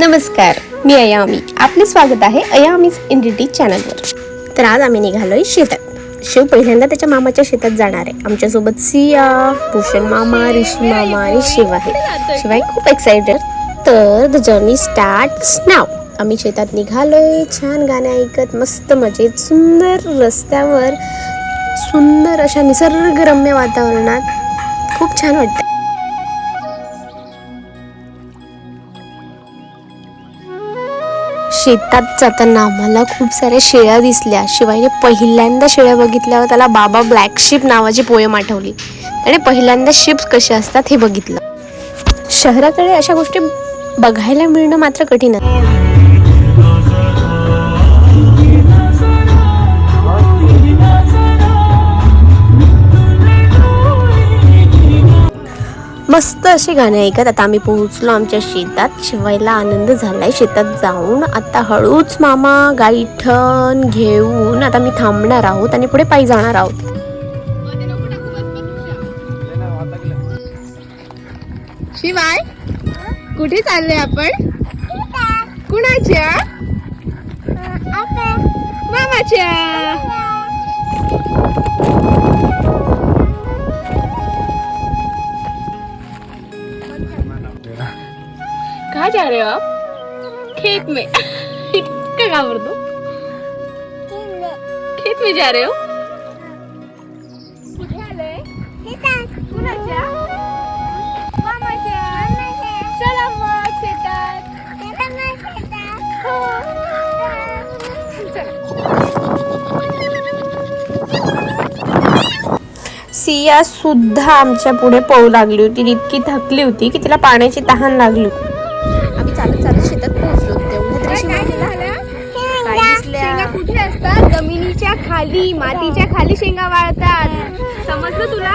नमस्कार मी अयामी. आपले स्वागत आहे अयामीज इंडिटी चॅनलवर. तर आज आम्ही निघालोय शेतात. शिव पहिल्यांदा त्याच्या मामाच्या शेतात जाणार आहे. आमच्यासोबत सिया भूषण मामा ऋषी मामा आणि शिव आहे. शिवाय खूप एक्साइटेड तर द जर्नी स्टार्ट नाव आम्ही शेतात निघालोय छान गाणे ऐकत मस्त मजेत सुंदर रस्त्यावर सुंदर अशा निसर्गरम्य वातावरणात. खूप छान वाटतं शेतात जाताना मला खूप साऱ्या शेळ्या दिसल्या. शिवायने पहिल्यांदा शेळ्या बघितल्यावर त्याला बाबा ब्लॅक शिप नावाची पोयम आठवली. त्याने पहिल्यांदा शिप्स कसे असतात हे बघितलं. शहराकडे अशा गोष्टी बघायला मिळणं मात्र कठीण आहे. मस्त अशी गाणी ऐकत आता आम्ही पोहोचलो आमच्या शेतात. शिवायला आनंद झालाय. शेतात जाऊन आता हळूच मामा गाईठण घेऊन आता मी थांबणार आहोत आणि पुढे पायी जाणार आहोत. शिवाय कुठे चालले आपण? कुणाच्या? मामाच्या. जा रहे हो आप? खेत में। इतना घाबर दो खेत में जा रहे हो? कुठे आले? कुणाच्या मामाच्या चला मग शेतात. हो. सिया सुद्धा आमच्या पुढे पळू लागली होती. इतकी थकली होती की तिला पाण्याची तहान लागली आम्ही खाली मातीच्या खाली शेंगा वाळतात. समजलं तुला?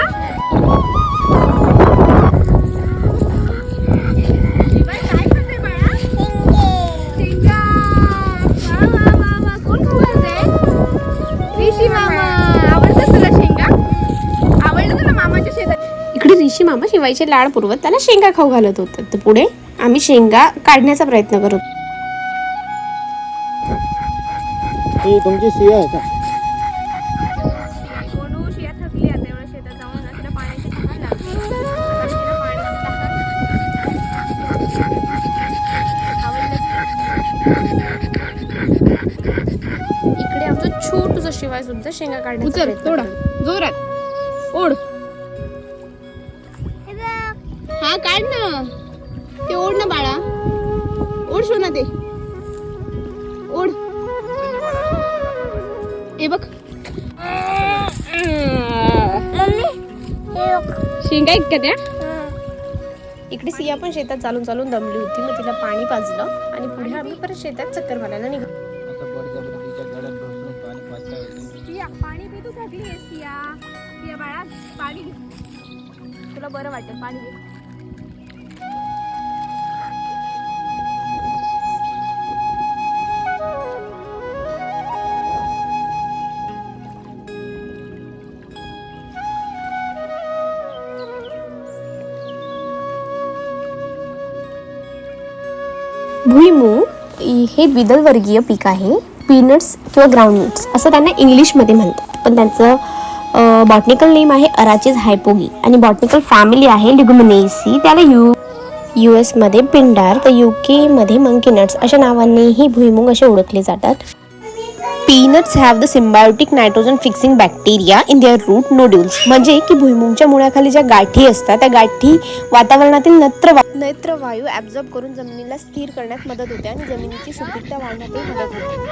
इकडे ऋषी मामा शिवायचे लाड पुरवत त्याला शेंगा खाऊ घालत होते. तर पुढे आम्ही शेंगा काढण्याचा प्रयत्न करत होतो. ही तुमची सिया आहे का? शिवाय सुद्धा शेंगा काढण्याचा प्रयत्न होता. जोरात. ओढ. हा काढ ना. ते ओढ ना बाळा. ओढ शो ना ते. ओढ. हे बघ. शेंगा आहेत का त्या? इकडे सिया पण शेतात चालून चालून दमली होती. मग तिला पाणी पाजलं आणि पुढे आम्ही परत शेतात चक्कर मारायला निघालो. तुला बरं वाटेल पाणी घे. भुईमूग हे द्विदलवर्गीय पीक आहे. पीनट्स किंवा ग्राउंडनट्स असं त्यांना इंग्लिशमध्ये म्हणतात. पण त्यांचं बॉटनिकल नेम आहे अराचीज हायपोगी. आणि बॉटनिकल फॅमिली आहे लिग्युमिनेसी त्याला यू यू एसमध्ये पिंडार तर यू केमध्ये मंकी नट्स अशा नावानेही भुईमूग असे ओळखले जातात. Peanuts have the symbiotic nitrogen fixing bacteria in their root nodules म्हणजे की भुईमुगच्या मुळाखाली ज्या गाठी असतात त्या गाठी वातावरणातील नत्र नैत्र वायू ॲब्झॉर्ब करून जमिनीला स्थिर करण्यात मदत होते आणि जमिनीची सुपीकता वाढण्यातही मदत होते.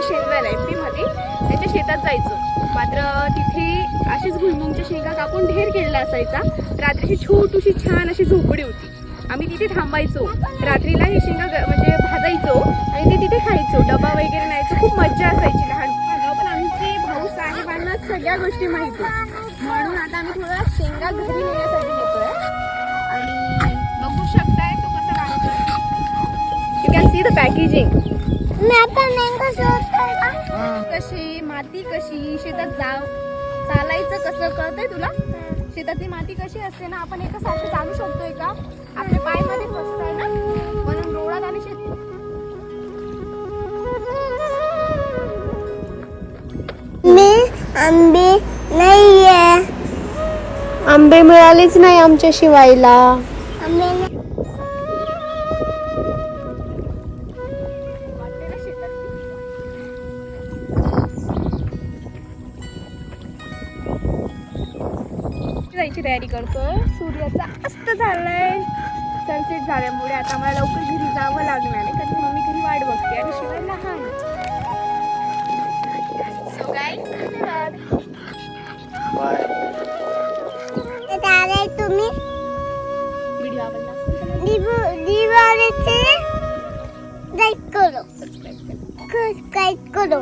म्हणजे शेंगाला एममध्ये त्याच्या शेतात जायचो. मात्र तिथे अशीच भुईमुंगच्या शेंगा कापून ढेर केलेला असायचा. रात्रीची छोटूशी छान अशी झोपडी होती. आम्ही तिथे थांबायचो. रात्रीला हे शेंगा म्हणजे भाजायचो आणि ते तिथे खायचो. डबा वगैरे न्यायचो. खूप मज्जा असायची लहानपणाला पण आमचे भाऊ साहेबांना सगळ्या गोष्टी माहिती म्हणून आता आम्ही थोडा शेंगा घरी नेण्यासाठी येतोय. आणि बघू शकताय तो कसा काढतोय You can मस्त पॅकेजिंग कशी माती कशी? शेतात जाव चालायचं कसं कळतंय तुला? शेतातली माती कशी असते ना आपण एका सारखं चालू शकतोय का? आपले पायमध्ये फसताय ना? म्हणून रोडात आणि शेत मी आंबे नाहीये. आंबे मिळालेच नाही आमच्या शिवायला. जायची तयारी करतोय. सूर्याचा अस्त झालाय. सनसेट झाल्यामुळे आता मला लवकर घरी जावं लागणार आहे. कारण मम्मी घरी वाट बघते आणि शिवाय लहान सो तुम्ही व्हिडिओ आवडला लाईक करो. सबस्क्राईब करा. सबस्क्राईब करो.